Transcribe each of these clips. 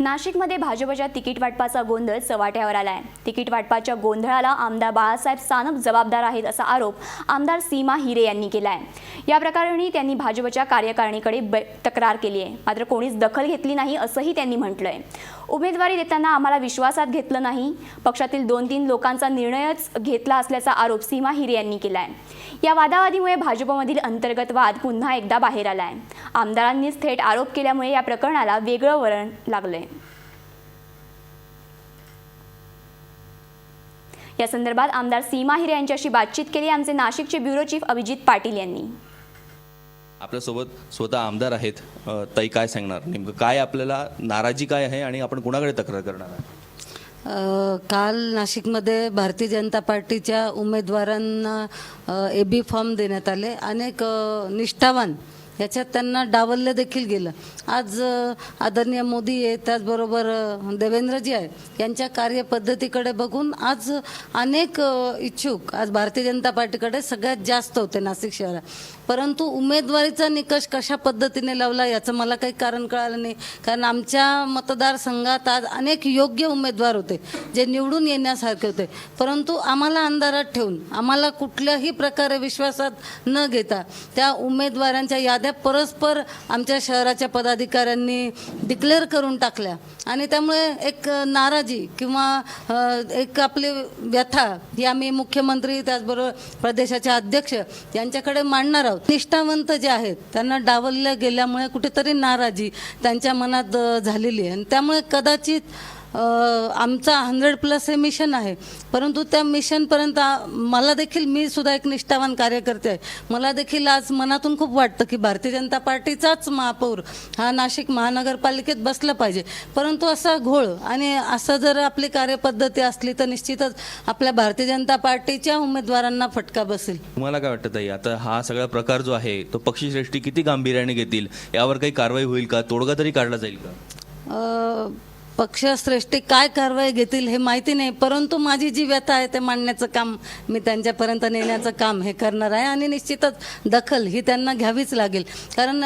नाशिकमध्ये भाजपच्या तिकीट वाटपाचा गोंधळ चव्हाट्यावर आलाय. तिकीट वाटपाच्या गोंधळाला आमदार बाळासाहेब सानप जबाबदार आहेत असा आरोप आमदार सीमा हिरे यांनी केला आहे या प्रकरणी त्यांनी भाजपच्या कार्यकारिणीकडे ब- तक्रार केली आहे मात्र कोणीच दखल घेतली नाही असंही त्यांनी म्हटलंय. उमेदवारी देताना आम्हाला विश्वासात घेतलं नाही. पक्षातील दोन तीन लोकांचा निर्णयच घेतला असल्याचा आरोप सीमा हिरे यांनी केला आहे या वादावादीमुळे भाजपमधील अंतर्गत वाद पुन्हा एकदा बाहेर आला आहे आमदारांनीच थेट आरोप केल्यामुळे या प्रकरणाला वेगळं वळण लागलंय. या संदर्भात आमदार सीमा हिरे यांच्याशी बातचीत केली. आमचे नाशिकचे ब्युरो चीफ अभिजित पाटील यांनी. आपल्यासोबत स्वतः आमदार आहेत. ताई काय सांगणार? नेमकं काय आपल्याला नाराजी काय आहे आणि आपण कुणाकडे तक्रार करणार आहे अ, काल नाशिकमध्ये भारतीय जनता पार्टीच्या उमेदवारांना ए बी फॉर्म देण्यात आले. अनेक निष्ठावान याच्यात त्यांना डावललं देखील गेलं. आज आदरणीय मोदी आहे त्याचबरोबर देवेंद्रजी आहे यांच्या कार्यपद्धतीकडे बघून आज अनेक इच्छुक आज भारतीय जनता पार्टीकडे सगळ्यात जास्त होते नाशिक शहरात. परंतु उमेदवारीचा निकष कशा पद्धतीने लावला याचं मला काही कारण कळालं नाही. कारण आमच्या मतदारसंघात आज अनेक योग्य उमेदवार होते जे निवडून येण्यासारखे होते. परंतु आम्हाला अंधारात ठेवून आम्हाला कुठल्याही प्रकारे विश्वासात न घेता त्या उमेदवारांच्या याद्या त्या परस्पर आमच्या शहराच्या पदाधिकाऱ्यांनी डिक्लेअर करून टाकल्या. आणि त्यामुळे एक नाराजी किंवा एक आपली व्यथा ही आम्ही मुख्यमंत्री त्याचबरोबर प्रदेशाचे अध्यक्ष यांच्याकडे मांडणार आहोत. निष्ठावंत जे आहेत त्यांना डावलल्या गेल्यामुळे कुठेतरी नाराजी त्यांच्या मनात झालेली आहे. आणि त्यामुळे कदाचित आमचा हंड्रेड प्लस हे मिशन आहे. परंतु त्या मिशनपर्यंत मला देखील मी सुद्धा एक निष्ठावान कार्यकर्ते आहे. मला देखील आज मनातून खूप वाटतं की भारतीय जनता पार्टीचाच महापौर हा नाशिक महानगरपालिकेत बसला पाहिजे. परंतु असा घोळ आणि असं जर आपली कार्यपद्धती असली तर निश्चितच आपल्या भारतीय जनता पार्टीच्या उमेदवारांना फटका बसेल. तुम्हाला काय वाटतं ताई? आता हा सगळा प्रकार जो आहे तो पक्षश्रेष्ठी किती गांभीर्याने घेतील? यावर काही कारवाई होईल का? तोडगा तरी काढला जाईल का? पक्षश्रेष्ठी काय कारवाई घेतील हे माहिती नाही परंतु माझी जी व्यथा आहे ते मांडण्याचं काम मी त्यांच्यापर्यंत नेण्याचं काम हे करणार आहे आणि निश्चितच दखल ही त्यांना घ्यावीच लागेल. कारण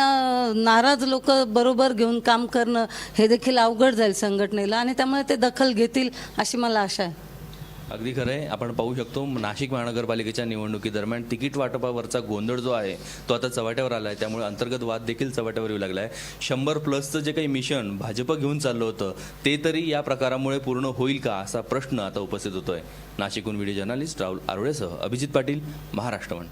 नाराज लोक बरोबर घेऊन काम करणं हे देखील अवघड जाईल संघटनेला आणि त्यामुळे ते दखल घेतील अशी मला आशा आहे. अगदी खरं आहे आपण पाहू शकतो नाशिक महानगरपालिकेच्या निवडणुकीदरम्यान तिकीट वाटपावरचा गोंधळ जो आहे तो आता चव्हाट्यावर आला आहे त्यामुळे अंतर्गत वाद देखील चव्हाट्यावर येऊ लागला आहे शंभर प्लसचं जे काही मिशन भाजप घेऊन चाललं होतं ते तरी या प्रकारामुळे पूर्ण होईल का असा प्रश्न आता उपस्थित होतोय. नाशिकहून व्हिडिओ जर्नालिस्ट राहुल आरोळेसह अभिजित पाटील महाराष्ट्रवन